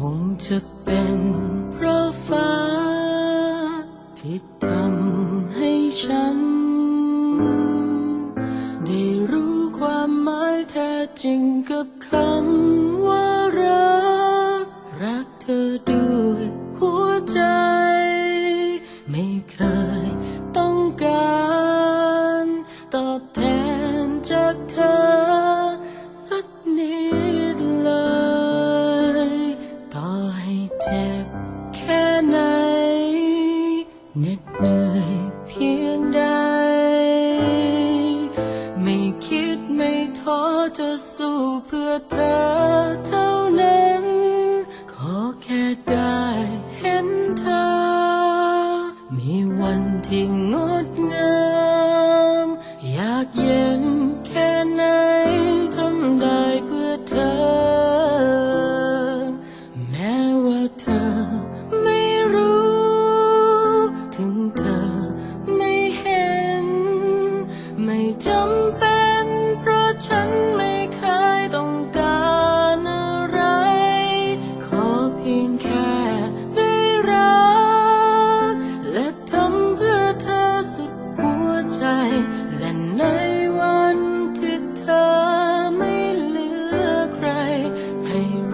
คงจะเป็นเพราะฟ้า ที่ทำให้ฉัน ได้รู้ความหมายแท้จริงกับ 的 time